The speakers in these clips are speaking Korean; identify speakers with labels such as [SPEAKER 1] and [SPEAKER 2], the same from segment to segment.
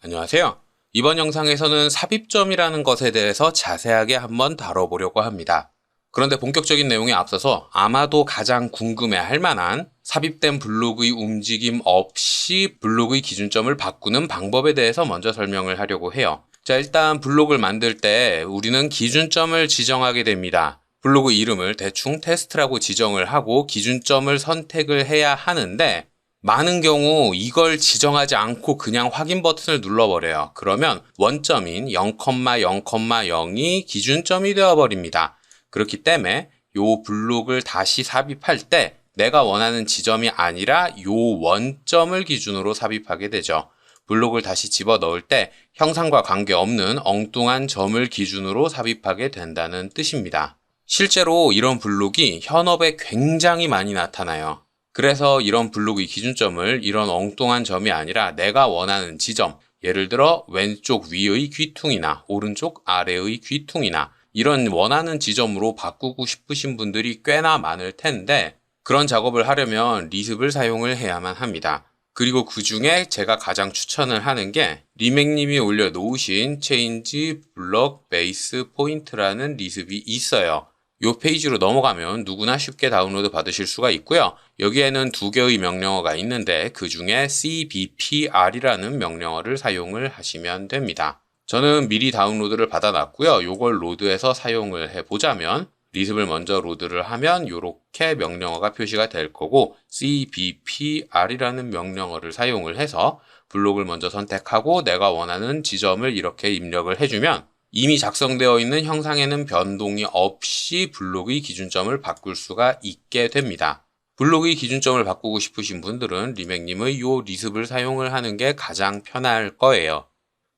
[SPEAKER 1] 안녕하세요. 이번 영상에서는 삽입점이라는 것에 대해서 자세하게 한번 다뤄보려고 합니다. 그런데 본격적인 내용에 앞서서 아마도 가장 궁금해 할 만한 삽입된 블록의 움직임 없이 블록의 기준점을 바꾸는 방법에 대해서 먼저 설명을 하려고 해요. 자, 일단 블록을 만들 때 우리는 기준점을 지정하게 됩니다. 블록의 이름을 대충 테스트라고 지정을 하고 기준점을 선택을 해야 하는데 많은 경우 이걸 지정하지 않고 그냥 확인 버튼을 눌러버려요. 그러면 원점인 0,0,0이 기준점이 되어버립니다. 그렇기 때문에 요 블록을 다시 삽입할 때 내가 원하는 지점이 아니라 요 원점을 기준으로 삽입하게 되죠. 블록을 다시 집어 넣을 때 형상과 관계없는 엉뚱한 점을 기준으로 삽입하게 된다는 뜻입니다. 실제로 이런 블록이 현업에 굉장히 많이 나타나요. 그래서 이런 블록의 기준점을 이런 엉뚱한 점이 아니라 내가 원하는 지점, 예를 들어 왼쪽 위의 귀퉁이나 오른쪽 아래의 귀퉁이나 이런 원하는 지점으로 바꾸고 싶으신 분들이 꽤나 많을 텐데 그런 작업을 하려면 리습을 사용을 해야만 합니다. 그리고 그 중에 제가 가장 추천을 하는 게 리맥님이 올려놓으신 체인지 블럭 베이스 포인트라는 리습이 있어요. 이 페이지로 넘어가면 누구나 쉽게 다운로드 받으실 수가 있고요. 여기에는 두 개의 명령어가 있는데 그 중에 cbpr이라는 명령어를 사용을 하시면 됩니다. 저는 미리 다운로드를 받아놨고요. 이걸 로드해서 사용을 해보자면 리습을 먼저 로드를 하면 이렇게 명령어가 표시가 될 거고 cbpr이라는 명령어를 사용을 해서 블록을 먼저 선택하고 내가 원하는 지점을 이렇게 입력을 해주면 이미 작성되어 있는 형상에는 변동이 없이 블록의 기준점을 바꿀 수가 있게 됩니다. 블록의 기준점을 바꾸고 싶으신 분들은 리맥님의 요 리습을 사용을 하는 게 가장 편할 거예요.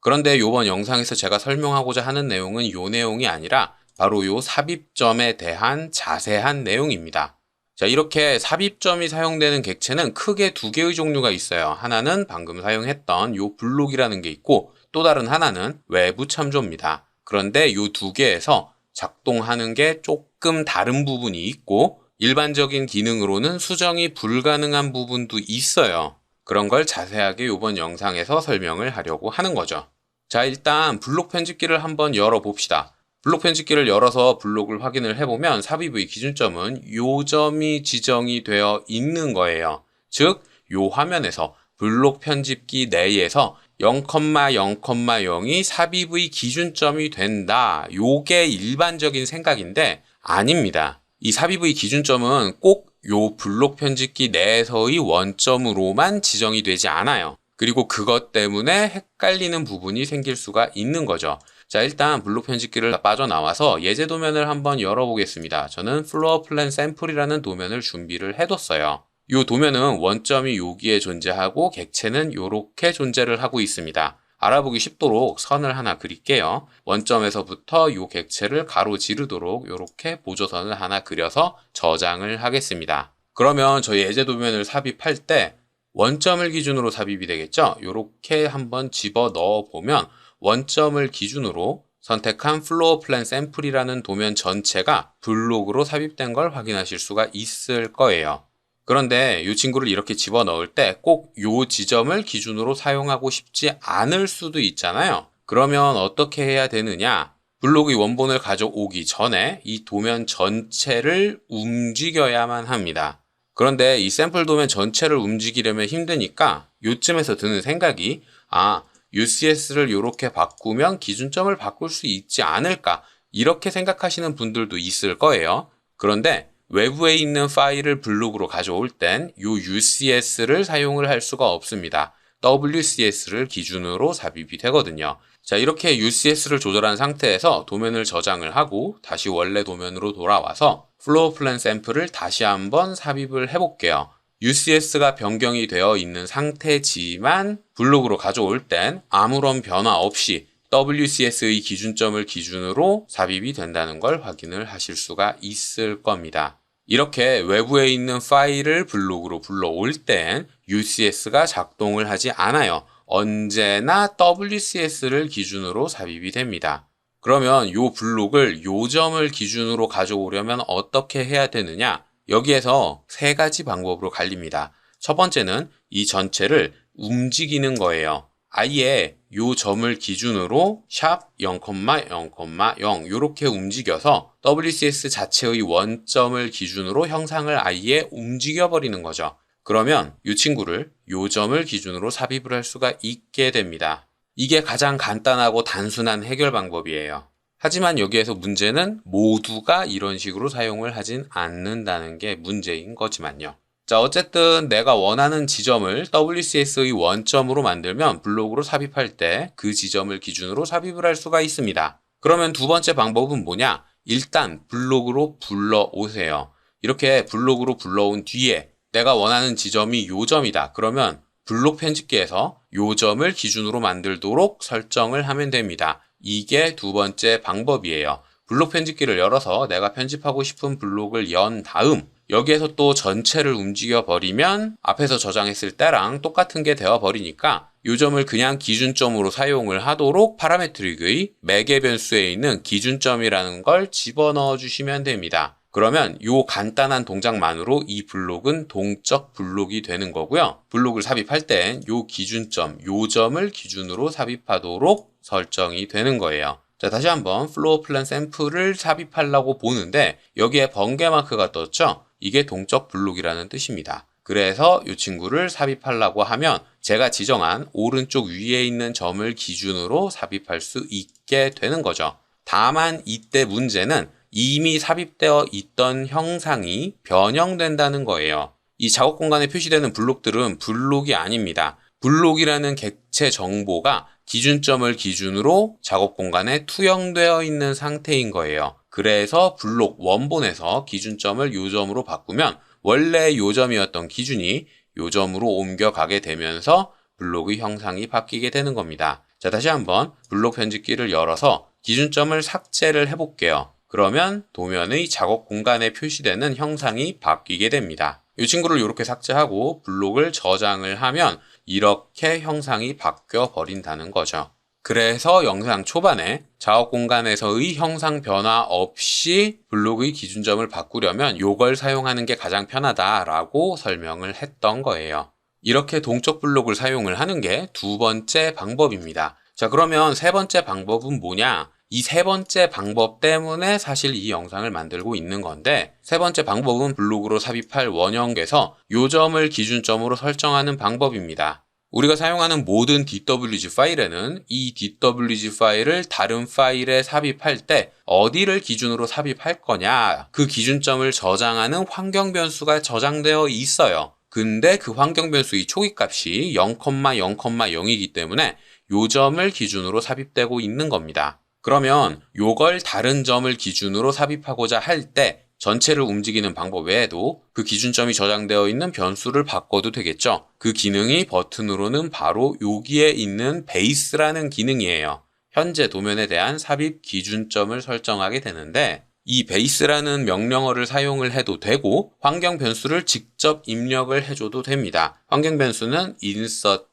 [SPEAKER 1] 그런데 이번 영상에서 제가 설명하고자 하는 내용은 요 내용이 아니라 바로 요 삽입점에 대한 자세한 내용입니다. 자, 이렇게 삽입점이 사용되는 객체는 크게 두 개의 종류가 있어요. 하나는 방금 사용했던 요 블록이라는 게 있고 또 다른 하나는 외부 참조입니다. 그런데 이 두 개에서 작동하는 게 조금 다른 부분이 있고 일반적인 기능으로는 수정이 불가능한 부분도 있어요. 그런 걸 자세하게 이번 영상에서 설명을 하려고 하는 거죠. 자, 일단 블록 편집기를 한번 열어봅시다. 블록 편집기를 열어서 블록을 확인을 해보면 삽입의 기준점은 요 점이 지정이 되어 있는 거예요. 즉, 요 화면에서 블록 편집기 내에서 0,0,0이 삽입의 기준점이 된다. 요게 일반적인 생각인데 아닙니다. 이 삽입의 기준점은 꼭 요 블록 편집기 내에서의 원점으로만 지정이 되지 않아요. 그리고 그것 때문에 헷갈리는 부분이 생길 수가 있는 거죠. 자, 일단 블록 편집기를 빠져나와서 예제 도면을 한번 열어보겠습니다. 저는 플로어 플랜 샘플이라는 도면을 준비를 해뒀어요. 이 도면은 원점이 여기에 존재하고 객체는 이렇게 존재를 하고 있습니다. 알아보기 쉽도록 선을 하나 그릴게요. 원점에서부터 이 객체를 가로지르도록 이렇게 보조선을 하나 그려서 저장을 하겠습니다. 그러면 저희 예제 도면을 삽입할 때 원점을 기준으로 삽입이 되겠죠? 이렇게 한번 집어 넣어 보면 원점을 기준으로 선택한 플로어 플랜 샘플이라는 도면 전체가 블록으로 삽입된 걸 확인하실 수가 있을 거예요. 그런데 이 친구를 이렇게 집어넣을 때 꼭 이 지점을 기준으로 사용하고 싶지 않을 수도 있잖아요. 그러면 어떻게 해야 되느냐? 블록의 원본을 가져오기 전에 이 도면 전체를 움직여야만 합니다. 그런데 이 샘플 도면 전체를 움직이려면 힘드니까 요쯤에서 드는 생각이 아, UCS를 이렇게 바꾸면 기준점을 바꿀 수 있지 않을까 이렇게 생각하시는 분들도 있을 거예요. 그런데 외부에 있는 파일을 블록으로 가져올 땐 이 UCS를 사용을 할 수가 없습니다. WCS를 기준으로 삽입이 되거든요. 자, 이렇게 UCS를 조절한 상태에서 도면을 저장을 하고 다시 원래 도면으로 돌아와서 플로어 플랜 샘플을 다시 한번 삽입을 해볼게요. UCS가 변경이 되어 있는 상태지만 블록으로 가져올 땐 아무런 변화 없이 WCS의 기준점을 기준으로 삽입이 된다는 걸 확인을 하실 수가 있을 겁니다. 이렇게 외부에 있는 파일을 블록으로 불러올 땐 UCS가 작동을 하지 않아요. 언제나 WCS를 기준으로 삽입이 됩니다. 그러면 이 블록을 요 점을 기준으로 가져오려면 어떻게 해야 되느냐? 여기에서 세 가지 방법으로 갈립니다. 첫 번째는 이 전체를 움직이는 거예요. 아예 요 점을 기준으로 샵 0,0,0 요렇게 움직여서 WCS 자체의 원점을 기준으로 형상을 아예 움직여 버리는 거죠. 그러면 이 친구를 요 점을 기준으로 삽입을 할 수가 있게 됩니다. 이게 가장 간단하고 단순한 해결 방법이에요. 하지만 여기에서 문제는 모두가 이런 식으로 사용을 하진 않는다는 게 문제인 거지만요. 자, 어쨌든 내가 원하는 지점을 WCS의 원점으로 만들면 블록으로 삽입할 때 그 지점을 기준으로 삽입을 할 수가 있습니다. 그러면 두 번째 방법은 뭐냐? 일단 블록으로 불러오세요. 이렇게 블록으로 불러온 뒤에 내가 원하는 지점이 요 점이다. 그러면 블록 편집기에서 요 점을 기준으로 만들도록 설정을 하면 됩니다. 이게 두 번째 방법이에요. 블록 편집기를 열어서 내가 편집하고 싶은 블록을 연 다음 여기에서 또 전체를 움직여 버리면 앞에서 저장했을 때랑 똑같은 게 되어 버리니까 요 점을 그냥 기준점으로 사용을 하도록 파라메트릭의 매개 변수에 있는 기준점이라는 걸 집어넣어 주시면 됩니다. 그러면 요 간단한 동작만으로 이 블록은 동적 블록이 되는 거고요. 블록을 삽입할 땐요 기준점, 요 점을 기준으로 삽입하도록 설정이 되는 거예요. 자, 다시 한번 플로어 플랜 샘플을 삽입하려고 보는데 여기에 번개 마크가 떴죠? 이게 동적 블록이라는 뜻입니다. 그래서 이 친구를 삽입하려고 하면 제가 지정한 오른쪽 위에 있는 점을 기준으로 삽입할 수 있게 되는 거죠. 다만 이때 문제는 이미 삽입되어 있던 형상이 변형된다는 거예요. 이 작업 공간에 표시되는 블록들은 블록이 아닙니다. 블록이라는 객체 정보가 기준점을 기준으로 작업 공간에 투영되어 있는 상태인 거예요. 그래서 블록 원본에서 기준점을 요점으로 바꾸면 원래 요점이었던 기준이 요점으로 옮겨가게 되면서 블록의 형상이 바뀌게 되는 겁니다. 자, 다시 한번 블록 편집기를 열어서 기준점을 삭제를 해볼게요. 그러면 도면의 작업 공간에 표시되는 형상이 바뀌게 됩니다. 이 친구를 이렇게 삭제하고 블록을 저장을 하면 이렇게 형상이 바뀌어 버린다는 거죠. 그래서 영상 초반에 작업 공간에서의 형상 변화 없이 블록의 기준점을 바꾸려면 이걸 사용하는 게 가장 편하다라고 설명을 했던 거예요. 이렇게 동적 블록을 사용을 하는 게 두 번째 방법입니다. 자, 그러면 세 번째 방법은 뭐냐? 이 세 번째 방법 때문에 사실 이 영상을 만들고 있는 건데, 세 번째 방법은 블록으로 삽입할 원형에서 요점을 기준점으로 설정하는 방법입니다. 우리가 사용하는 모든 DWG 파일에는 이 DWG 파일을 다른 파일에 삽입할 때 어디를 기준으로 삽입할 거냐 그 기준점을 저장하는 환경 변수가 저장되어 있어요. 근데 그 환경 변수의 초기 값이 0,0,0이기 때문에 요 점을 기준으로 삽입되고 있는 겁니다. 그러면 요걸 다른 점을 기준으로 삽입하고자 할 때 전체를 움직이는 방법 외에도 그 기준점이 저장되어 있는 변수를 바꿔도 되겠죠. 그 기능이 버튼으로는 바로 여기에 있는 베이스라는 기능이에요. 현재 도면에 대한 삽입 기준점을 설정하게 되는데 이 베이스라는 명령어를 사용을 해도 되고 환경 변수를 직접 입력을 해줘도 됩니다. 환경 변수는 insert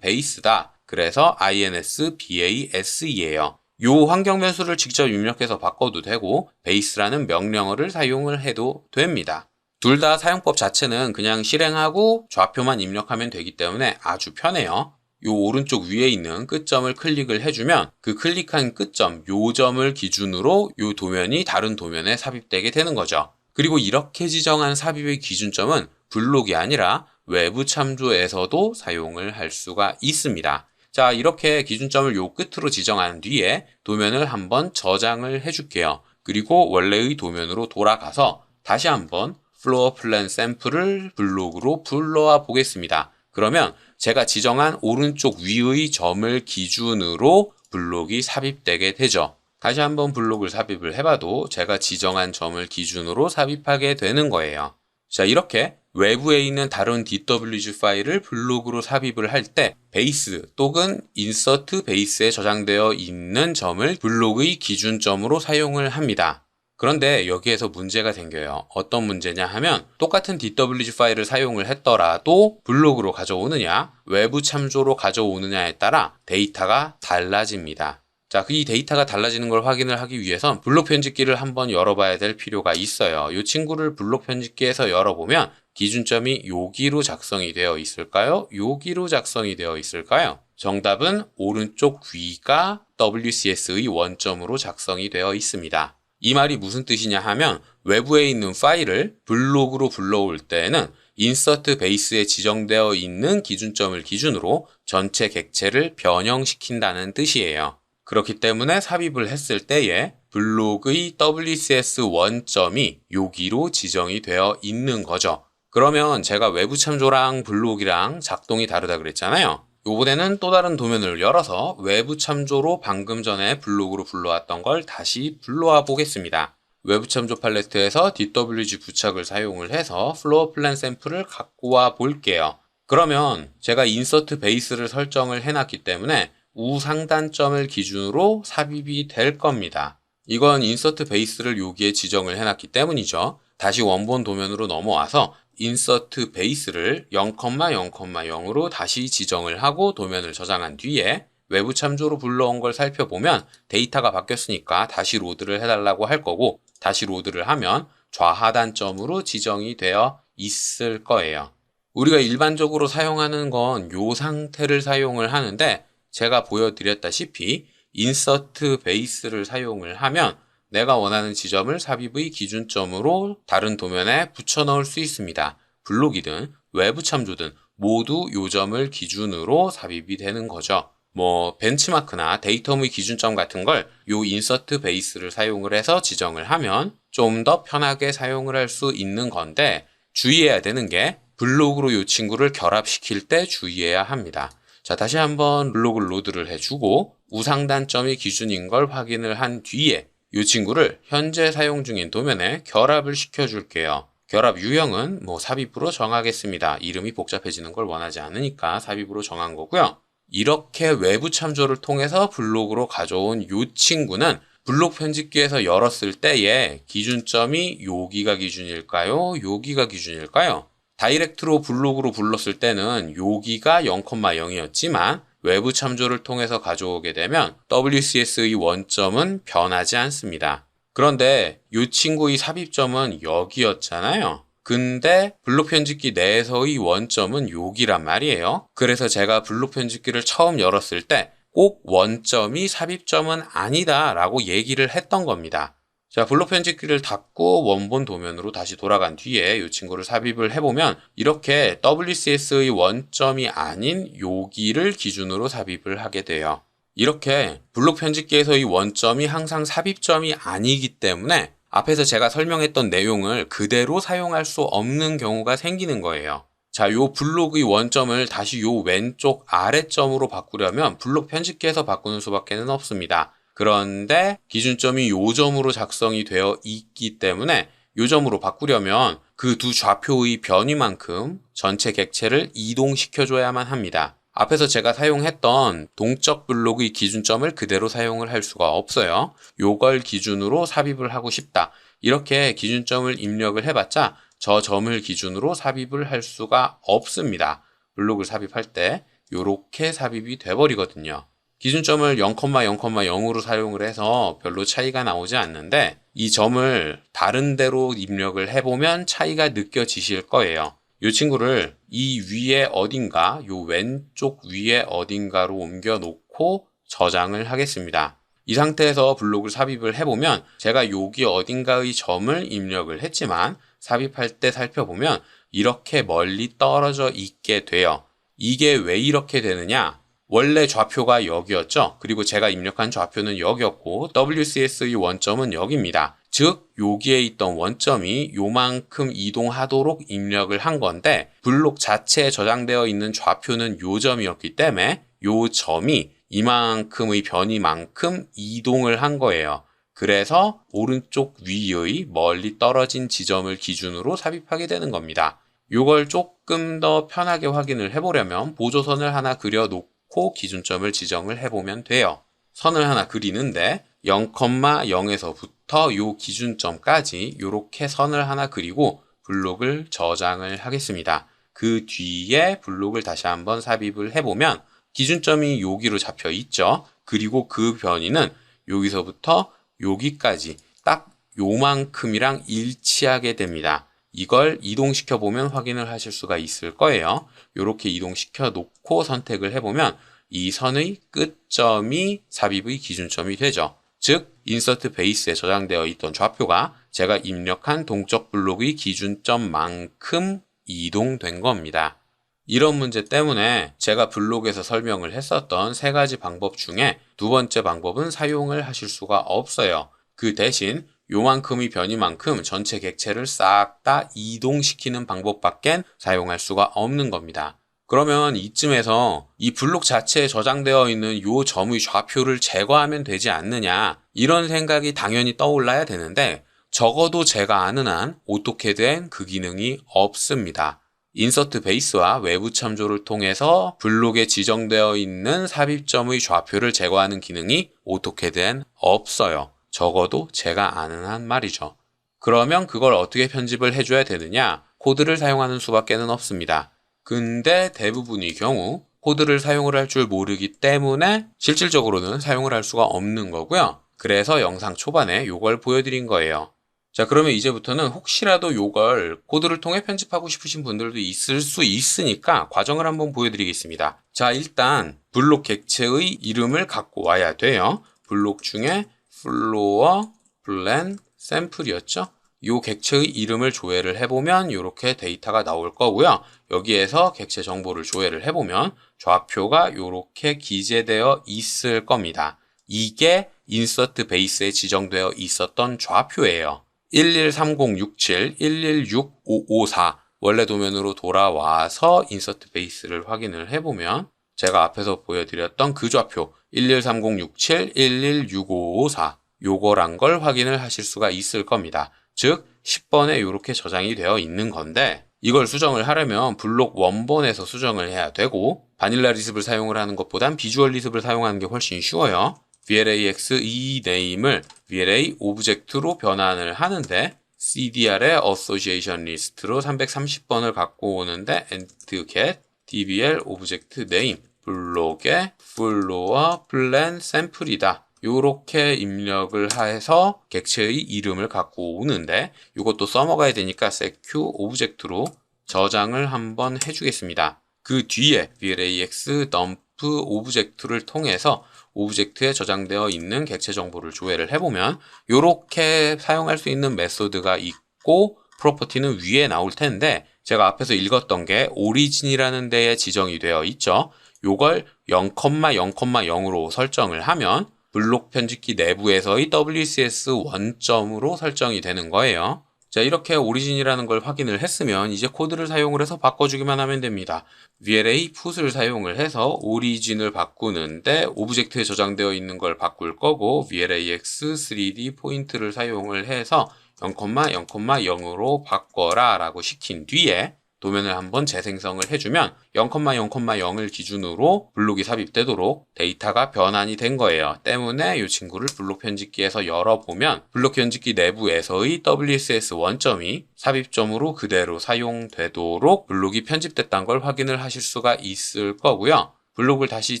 [SPEAKER 1] base다. 그래서 insbase예요. 요 환경 변수를 직접 입력해서 바꿔도 되고 베이스라는 명령어를 사용을 해도 됩니다. 둘 다 사용법 자체는 그냥 실행하고 좌표만 입력하면 되기 때문에 아주 편해요. 요 오른쪽 위에 있는 끝점을 클릭을 해주면 그 클릭한 끝점, 요 점을 기준으로 요 도면이 다른 도면에 삽입되게 되는 거죠. 그리고 이렇게 지정한 삽입의 기준점은 블록이 아니라 외부 참조에서도 사용을 할 수가 있습니다. 자, 이렇게 기준점을 요 끝으로 지정한 뒤에 도면을 한번 저장을 해줄게요. 그리고 원래의 도면으로 돌아가서 다시 한번 플로어 플랜 샘플을 블록으로 불러와 보겠습니다. 그러면 제가 지정한 오른쪽 위의 점을 기준으로 블록이 삽입되게 되죠. 다시 한번 블록을 삽입을 해봐도 제가 지정한 점을 기준으로 삽입하게 되는 거예요. 자, 이렇게 외부에 있는 다른 DWG 파일을 블록으로 삽입을 할 때 베이스 또는 인서트 베이스에 저장되어 있는 점을 블록의 기준점으로 사용을 합니다. 그런데 여기에서 문제가 생겨요. 어떤 문제냐 하면 똑같은 DWG 파일을 사용을 했더라도 블록으로 가져오느냐, 외부 참조로 가져오느냐에 따라 데이터가 달라집니다. 자, 이 데이터가 달라지는 걸 확인을 하기 위해선 블록 편집기를 한번 열어봐야 될 필요가 있어요. 이 친구를 블록 편집기에서 열어보면 기준점이 여기로 작성이 되어 있을까요? 여기로 작성이 되어 있을까요? 정답은 오른쪽 위가 WCS의 원점으로 작성이 되어 있습니다. 이 말이 무슨 뜻이냐 하면 외부에 있는 파일을 블록으로 불러올 때에는 인서트 베이스에 지정되어 있는 기준점을 기준으로 전체 객체를 변형시킨다는 뜻이에요. 그렇기 때문에 삽입을 했을 때에 블록의 WCS 원점이 여기로 지정이 되어 있는 거죠. 그러면 제가 외부 참조랑 블록이랑 작동이 다르다 그랬잖아요. 요번에는 또 다른 도면을 열어서 외부 참조로 방금 전에 블록으로 불러왔던 걸 다시 불러와 보겠습니다. 외부 참조 팔레트에서 DWG 부착을 사용을 해서 플로어 플랜 샘플을 갖고 와 볼게요. 그러면 제가 인서트 베이스를 설정을 해놨기 때문에 우상단점을 기준으로 삽입이 될 겁니다. 이건 인서트 베이스를 여기에 지정을 해놨기 때문이죠. 다시 원본 도면으로 넘어와서 인서트 베이스를 0,0,0으로 다시 지정을 하고 도면을 저장한 뒤에 외부 참조로 불러온 걸 살펴보면 데이터가 바뀌었으니까 다시 로드를 해달라고 할 거고 다시 로드를 하면 좌하단점으로 지정이 되어 있을 거예요. 우리가 일반적으로 사용하는 건 요 상태를 사용을 하는데 제가 보여드렸다시피 인서트 베이스를 사용을 하면 내가 원하는 지점을 삽입의 기준점으로 다른 도면에 붙여 넣을 수 있습니다. 블록이든 외부 참조든 모두 요점을 기준으로 삽입이 되는 거죠. 뭐 벤치마크나 데이터의 기준점 같은 걸 요 인서트 베이스를 사용을 해서 지정을 하면 좀 더 편하게 사용을 할 수 있는 건데 주의해야 되는 게 블록으로 요 친구를 결합시킬 때 주의해야 합니다. 자, 다시 한번 블록을 로드를 해주고 우상단점이 기준인 걸 확인을 한 뒤에 이 친구를 현재 사용 중인 도면에 결합을 시켜줄게요. 결합 유형은 뭐 삽입으로 정하겠습니다. 이름이 복잡해지는 걸 원하지 않으니까 삽입으로 정한 거고요. 이렇게 외부 참조를 통해서 블록으로 가져온 이 친구는 블록 편집기에서 열었을 때의 기준점이 여기가 기준일까요? 여기가 기준일까요? 다이렉트로 블록으로 불렀을 때는 여기가 0,0이었지만 외부 참조를 통해서 가져오게 되면 WCS의 원점은 변하지 않습니다. 그런데 이 친구의 삽입점은 여기였잖아요. 근데 블록 편집기 내에서의 원점은 여기란 말이에요. 그래서 제가 블록 편집기를 처음 열었을 때 꼭 원점이 삽입점은 아니다 라고 얘기를 했던 겁니다. 자, 블록 편집기를 닫고 원본 도면으로 다시 돌아간 뒤에 이 친구를 삽입을 해보면 이렇게 WCS의 원점이 아닌 여기를 기준으로 삽입을 하게 돼요. 이렇게 블록 편집기에서의 원점이 항상 삽입점이 아니기 때문에 앞에서 제가 설명했던 내용을 그대로 사용할 수 없는 경우가 생기는 거예요. 자, 요 블록의 원점을 다시 요 왼쪽 아래점으로 바꾸려면 블록 편집기에서 바꾸는 수밖에 는 없습니다. 그런데 기준점이 요 점으로 작성이 되어 있기 때문에 요 점으로 바꾸려면 그 두 좌표의 변이만큼 전체 객체를 이동시켜줘야만 합니다. 앞에서 제가 사용했던 동적 블록의 기준점을 그대로 사용을 할 수가 없어요. 요걸 기준으로 삽입을 하고 싶다. 이렇게 기준점을 입력을 해봤자 저 점을 기준으로 삽입을 할 수가 없습니다. 블록을 삽입할 때 이렇게 삽입이 돼버리거든요. 기준점을 0,0,0으로 사용을 해서 별로 차이가 나오지 않는데 이 점을 다른 데로 입력을 해보면 차이가 느껴지실 거예요. 이 친구를 이 위에 어딘가, 요 왼쪽 위에 어딘가로 옮겨 놓고 저장을 하겠습니다. 이 상태에서 블록을 삽입을 해보면 제가 여기 어딘가의 점을 입력을 했지만 삽입할 때 살펴보면 이렇게 멀리 떨어져 있게 돼요. 이게 왜 이렇게 되느냐? 원래 좌표가 여기였죠. 그리고 제가 입력한 좌표는 여기였고 WCS의 원점은 여기입니다. 즉 여기에 있던 원점이 요만큼 이동하도록 입력을 한 건데 블록 자체에 저장되어 있는 좌표는 요 점이었기 때문에 요 점이 이만큼의 변이만큼 이동을 한 거예요. 그래서 오른쪽 위의 멀리 떨어진 지점을 기준으로 삽입하게 되는 겁니다. 요걸 조금 더 편하게 확인을 해보려면 보조선을 하나 그려놓고 기준점을 지정을 해보면 돼요. 선을 하나 그리는데 0,0에서부터 요 기준점까지 이렇게 선을 하나 그리고 블록을 저장을 하겠습니다. 그 뒤에 블록을 다시 한번 삽입을 해보면 기준점이 여기로 잡혀 있죠. 그리고 그 변이는 여기서부터 여기까지 딱 요만큼이랑 일치하게 됩니다. 이걸 이동시켜 보면 확인을 하실 수가 있을 거예요. 이렇게 이동시켜 놓고 선택을 해보면 이 선의 끝점이 삽입의 기준점이 되죠. 즉, 인서트 베이스에 저장되어 있던 좌표가 제가 입력한 동적 블록의 기준점만큼 이동된 겁니다. 이런 문제 때문에 제가 블록에서 설명을 했었던 세 가지 방법 중에 두 번째 방법은 사용을 하실 수가 없어요. 그 대신 요만큼의 변이만큼 전체 객체를 싹 다 이동시키는 방법밖엔 사용할 수가 없는 겁니다. 그러면 이쯤에서 이 블록 자체에 저장되어 있는 요 점의 좌표를 제거하면 되지 않느냐 이런 생각이 당연히 떠올라야 되는데 적어도 제가 아는 한 오토캐드엔 그 기능이 없습니다. 인서트 베이스와 외부 참조를 통해서 블록에 지정되어 있는 삽입점의 좌표를 제거하는 기능이 오토캐드엔 없어요. 적어도 제가 아는 한 말이죠. 그러면 그걸 어떻게 편집을 해줘야 되느냐? 코드를 사용하는 수밖에는 없습니다. 근데 대부분의 경우 코드를 사용을 할 줄 모르기 때문에 실질적으로는 사용을 할 수가 없는 거고요. 그래서 영상 초반에 이걸 보여드린 거예요. 자, 그러면 이제부터는 혹시라도 요걸 코드를 통해 편집하고 싶으신 분들도 있을 수 있으니까 과정을 한번 보여드리겠습니다. 자, 일단 블록 객체의 이름을 갖고 와야 돼요. 블록 중에 플로어, 블렌, 샘플이었죠? 요 객체의 이름을 조회를 해보면 이렇게 데이터가 나올 거고요. 여기에서 객체 정보를 조회를 해보면 좌표가 이렇게 기재되어 있을 겁니다. 이게 인서트 베이스에 지정되어 있었던 좌표예요. 113067, 116554 원래 도면으로 돌아와서 인서트 베이스를 확인을 해보면 제가 앞에서 보여드렸던 그 좌표 113067, 116554 요거란 걸 확인을 하실 수가 있을 겁니다. 즉 10번에 이렇게 저장이 되어 있는 건데 이걸 수정을 하려면 블록 원본에서 수정을 해야 되고 바닐라 리습을 사용을 하는 것보단 비주얼 리습을 사용하는 게 훨씬 쉬워요. VLAX 이 네임을 VLA 오브젝트로 변환을 하는데 CDR의 Association List로 330번을 갖고 오는데 entget dbl 오브젝트 name 블록의 floor plan sample이다. 요렇게 입력을 해서 객체의 이름을 갖고 오는데 이것도 써먹어야 되니까 seq 오브젝트로 저장을 한번 해주겠습니다. 그 뒤에 VLAX dump 오브젝트를 통해서 오브젝트에 저장되어 있는 객체 정보를 조회를 해보면 이렇게 사용할 수 있는 메소드가 있고 프로퍼티는 위에 나올 텐데 제가 앞에서 읽었던 게 오리진이라는 데에 지정이 되어 있죠. 요걸 0,0,0으로 설정을 하면 블록 편집기 내부에서의 WCS 원점으로 설정이 되는 거예요. 자, 이렇게 오리진이라는 걸 확인을 했으면 이제 코드를 사용을 해서 바꿔주기만 하면 됩니다. VLA 풋을 사용을 해서 오리진을 바꾸는데 오브젝트에 저장되어 있는 걸 바꿀 거고 VLAX 3D 포인트를 사용을 해서 0,0,0으로 바꿔라 라고 시킨 뒤에 도면을 한번 재생성을 해주면 0,0,0을 기준으로 블록이 삽입되도록 데이터가 변환이 된 거예요. 때문에 이 친구를 블록 편집기에서 열어보면 블록 편집기 내부에서의 WCS 원점이 삽입점으로 그대로 사용되도록 블록이 편집됐다는 걸 확인을 하실 수가 있을 거고요. 블록을 다시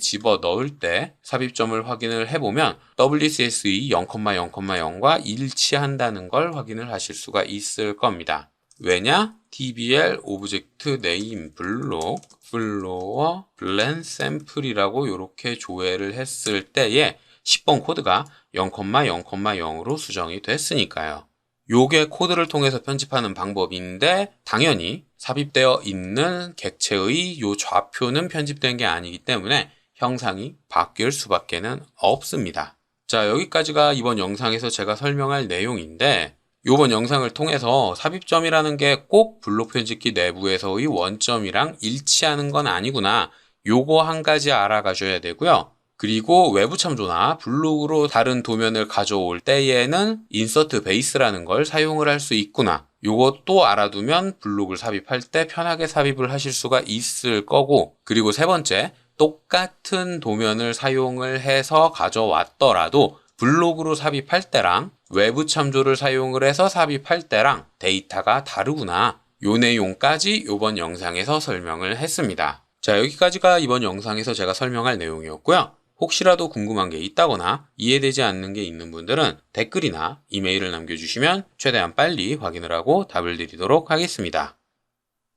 [SPEAKER 1] 집어 넣을 때 삽입점을 확인을 해보면 WCS의 0,0,0과 일치한다는 걸 확인을 하실 수가 있을 겁니다. 왜냐? DBL 오브젝트 네임 블록 플로어 블렌 샘플이라고 이렇게 조회를 했을 때에 10번 코드가 0,0,0으로 수정이 됐으니까요. 요게 코드를 통해서 편집하는 방법인데 당연히 삽입되어 있는 객체의 요 좌표는 편집된 게 아니기 때문에 형상이 바뀔 수밖에는 없습니다. 자, 여기까지가 이번 영상에서 제가 설명할 내용인데 이번 영상을 통해서 삽입점이라는 게 꼭 블록 편집기 내부에서의 원점이랑 일치하는 건 아니구나. 요거 한 가지 알아가셔야 되고요. 그리고 외부 참조나 블록으로 다른 도면을 가져올 때에는 인서트 베이스라는 걸 사용을 할 수 있구나. 요것도 알아두면 블록을 삽입할 때 편하게 삽입을 하실 수가 있을 거고 그리고 세 번째 똑같은 도면을 사용을 해서 가져왔더라도 블록으로 삽입할 때랑 외부 참조를 사용을 해서 삽입할 때랑 데이터가 다르구나. 요 내용까지 요번 영상에서 설명을 했습니다. 자, 여기까지가 이번 영상에서 제가 설명할 내용이었고요. 혹시라도 궁금한 게 있다거나 이해되지 않는 게 있는 분들은 댓글이나 이메일을 남겨주시면 최대한 빨리 확인을 하고 답을 드리도록 하겠습니다.